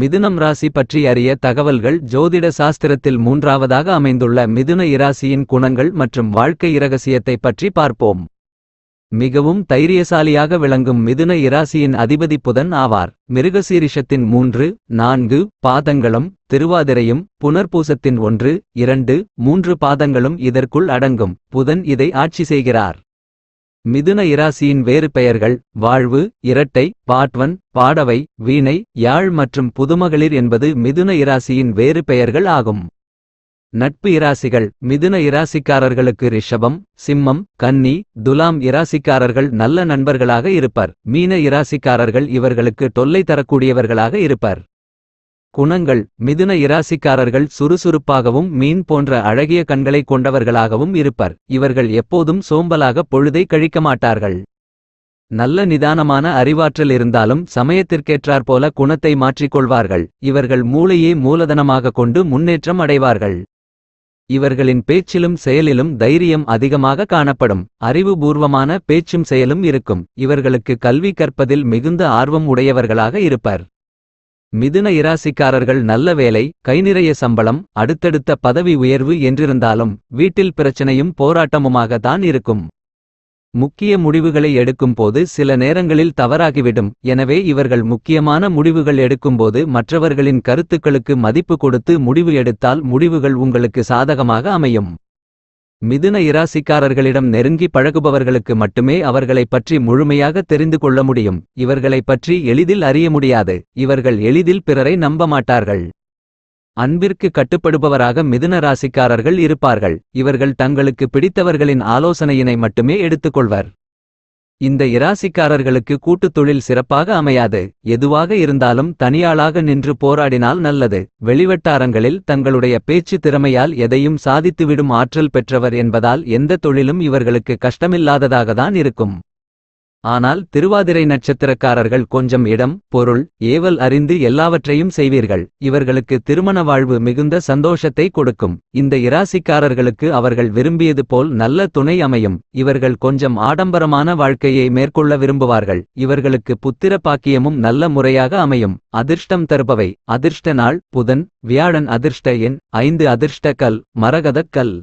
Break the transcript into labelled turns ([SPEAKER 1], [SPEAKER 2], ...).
[SPEAKER 1] மிதுனம் ராசி பற்றி அறிய தகவல்கள் ஜோதிட சாஸ்திரத்தில் மூன்றாவதாக அமைந்துள்ள மிதுன இராசியின் குணங்கள் மற்றும் வாழ்க்கை இரகசியத்தை பற்றி பார்ப்போம். மிகவும் தைரியசாலியாக விளங்கும் மிதுன இராசியின் அதிபதி புதன் ஆவார். மிருகசீரிஷத்தின் மூன்று நான்கு பாதங்களும் திருவாதிரையும் புனர்பூசத்தின் ஒன்று இரண்டு மூன்று பாதங்களும் இதற்குள் அடங்கும். புதன் இதை ஆட்சி செய்கிறார். மிதுன இராசியின் வேறு பெயர்கள் வாழ்வு இரட்டை பாட்வன் பாடவை வீணை யாழ் மற்றும் புதுமகளிர் என்பது மிதுன இராசியின் வேறு பெயர்கள் ஆகும். நட்பு இராசிகள் மிதுன இராசிக்காரர்களுக்கு ரிஷபம் சிம்மம் கன்னி துலாம் இராசிக்காரர்கள் நல்ல நண்பர்களாக இருப்பர். மீன இராசிக்காரர்கள் இவர்களுக்கு தொல்லை தரக்கூடியவர்களாக இருப்பர். குணங்கள் மிதுன இராசிக்காரர்கள் சுறுசுறுப்பாகவும் மீன் போன்ற அழகிய கண்களைக் கொண்டவர்களாகவும் இருப்பர். இவர்கள் எப்போதும் சோம்பலாக பொழுதை கழிக்க மாட்டார்கள். நல்ல நிதானமான அறிவாற்றல் இருந்தாலும் சமயத்திற்கேற்றாற்போல குணத்தை மாற்றிக்கொள்வார்கள் இவர்கள் மூளையே மூலதனமாக கொண்டு முன்னேற்றம் அடைவார்கள். இவர்களின் பேச்சிலும் செயலிலும் தைரியம் அதிகமாக காணப்படும். அறிவுபூர்வமான பேச்சும் செயலும் இருக்கும். இவர்களுக்கு கல்வி கற்பதில் மிகுந்த ஆர்வம் உடையவர்களாக இருப்பர். மிதுன இராசிக்காரர்கள் நல்ல வேலை கைநிறைய சம்பளம் அடுத்தடுத்த பதவி உயர்வு என்றிருந்தாலும் வீட்டில் பிரச்சனையும் போராட்டமுமாக தான் இருக்கும். முக்கிய முடிவுகளை எடுக்கும்போது சில நேரங்களில் தவறாகிவிடும். எனவே இவர்கள் முக்கியமான முடிவுகள் எடுக்கும்போது மற்றவர்களின் கருத்துக்களுக்கு மதிப்பு கொடுத்து முடிவு எடுத்தால் முடிவுகள் உங்களுக்கு சாதகமாக அமையும். மிதுன இராசிக்காரர்களிடம் நெருங்கி பழகுபவர்களுக்கு மட்டுமே அவர்களைப் பற்றி முழுமையாக தெரிந்து கொள்ள முடியும். இவர்களைப் பற்றி எளிதில் அறிய முடியாது. இவர்கள் எளிதில் பிறரை நம்ப மாட்டார்கள். அன்பிற்கு கட்டுப்படுபவராக மிதுன ராசிக்காரர்கள் இருப்பார்கள். இவர்கள் தங்களுக்கு பிடித்தவர்களின் ஆலோசனையினை மட்டுமே எடுத்துக்கொள்வர். இந்த இராசிக்காரர்களுக்கு கூட்டுத் தொழில் சிறப்பாக அமையாது. எதுவாக இருந்தாலும் தனியாளாக நின்று போராடினால் நல்லது. வெளிவட்டாரங்களில் தங்களுடைய பேச்சு திறமையால் எதையும் சாதித்துவிடும் ஆற்றல் பெற்றவர் என்பதால் எந்த தொழிலும் இவர்களுக்கு கஷ்டமில்லாததாகத்தான் இருக்கும். ஆனால் திருவாதிரை நட்சத்திரக்காரர்கள் கொஞ்சம் இடம் பொருள் ஏவல் அறிந்து எல்லாவற்றையும் செய்வீர்கள். இவர்களுக்கு திருமண வாழ்வு மிகுந்த சந்தோஷத்தை கொடுக்கும். இந்த இராசிக்காரர்களுக்கு அவர்கள் விரும்பியது போல் நல்ல துணை அமையும். இவர்கள் கொஞ்சம் ஆடம்பரமான வாழ்க்கையை மேற்கொள்ள விரும்புவார்கள். இவர்களுக்கு புத்திர பாக்கியமும் நல்ல முறையாக அமையும். அதிர்ஷ்டம் தருபவை. அதிர்ஷ்ட நாள் புதன் வியாழன் அதிர்ஷ்ட எண் ஐந்து அதிர்ஷ்ட கல் மரகதக் கல்.